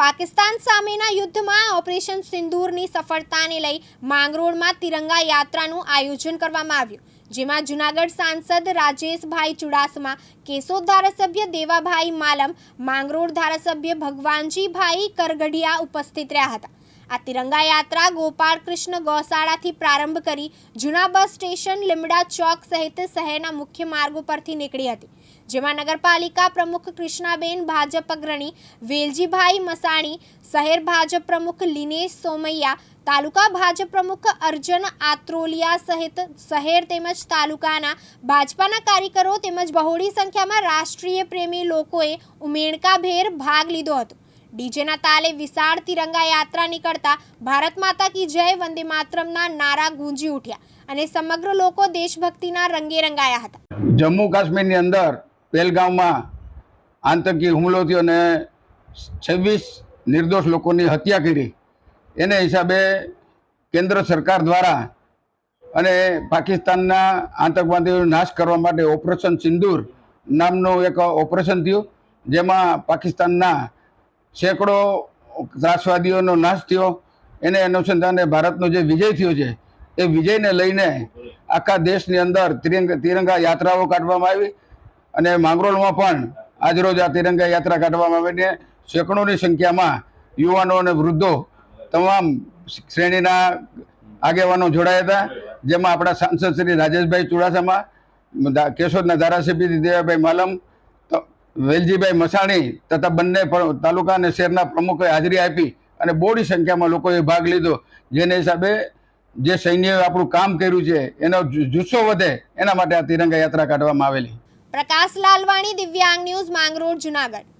પાકિસ્તાન સામેના યુદ્ધમાં ઓપરેશન સિંદૂરની સફળતાને લઈ માંગરોળમાં તિરંગા યાત્રાનું આયોજન કરવામાં આવ્યું, જેમાં જુનાગઢ સાંસદ રાજેશભાઈ ચુડાસમા, કેશોદ ધારાસભ્ય દેવાભાઈ માલમ, માંગરોળ ધારાસભ્ય ભગવાનજીભાઈ કરગઢિયા ઉપસ્થિત રહ્યા હતા. આ તિરંગા યાત્રા ગોપાળ કૃષ્ણ ગૌશાળાથી પ્રારંભ કરી જૂના બસ સ્ટેશન લીમડા ચોક સહિત શહેરના મુખ્ય માર્ગો પરથી નીકળી હતી. જેમાં નગરપાલિકા પ્રમુખ કૃષ્ણાબેન, ભાજપ અગ્રણી વેલજીભાઈ મસાણી, શહેર ભાજપ પ્રમુખ લિનેશ સોમૈયા, તાલુકા ભાજપ પ્રમુખ અર્જન આત્રોલિયા સહિત શહેર તેમજ તાલુકાના ભાજપાના કાર્યકરો તેમજ બહોળી સંખ્યામાં રાષ્ટ્રીય પ્રેમી લોકોએ ઉમેણકાભેર ભાગ લીધો હતો. ડીજેના તાલે વિશાળ તિરંગા યાત્રા નીકળતા ભારત માતા કી જય વંદે માતરમના નારા ગૂંજી ઉઠ્યા અને સમગ્ર લોકો દેશભક્તિના રંગે રંગાયા હતા. જમ્મુ કાશ્મીરની અંદર પહેલગામમાં આતંકી હુમલો થયો અને છવ્વીસ નિર્દોષ લોકોની હત્યા કરી. એને હિસાબે કેન્દ્ર સરકાર દ્વારા અને પાકિસ્તાનના આતંકવાદીઓનો નાશ કરવા માટે ઓપરેશન સિંદૂર નામનું એક ઓપરેશન થયું, જેમાં પાકિસ્તાનના સેંકડો ત્રાસવાદીઓનો નાશ થયો. એને અનુસંધાને ભારતનો જે વિજય થયો છે, એ વિજયને લઈને આખા દેશની અંદર તિરંગા યાત્રાઓ કાઢવામાં આવી અને માંગરોળમાં પણ આજરોજ આ તિરંગા યાત્રા કાઢવામાં આવીને સેંકડોની સંખ્યામાં યુવાનો અને વૃદ્ધો તમામ શ્રેણીના આગેવાનો જોડાયા હતા. જેમાં આપણા સાંસદ શ્રી રાજેશભાઈ ચુડાસમા કેશોદના ધારાસભ્ય દેવાભાઈ માલમ વેલજીભાઈ મસાણી તથા બંને તાલુકા અને શહેરના પ્રમુખોએ હાજરી આપી અને બોડી સંખ્યામાં લોકોએ ભાગ લીધો. જેને હિસાબે જે સૈન્યએ આપણું કામ કર્યું છે, એનો જુસ્સો વધે, એના માટે આ તિરંગા યાત્રા કાઢવામાં આવેલી. પ્રકાશ લાલવાણી, દિવ્યાંગ ન્યૂઝ માંગરોળ, જુનાગઢ.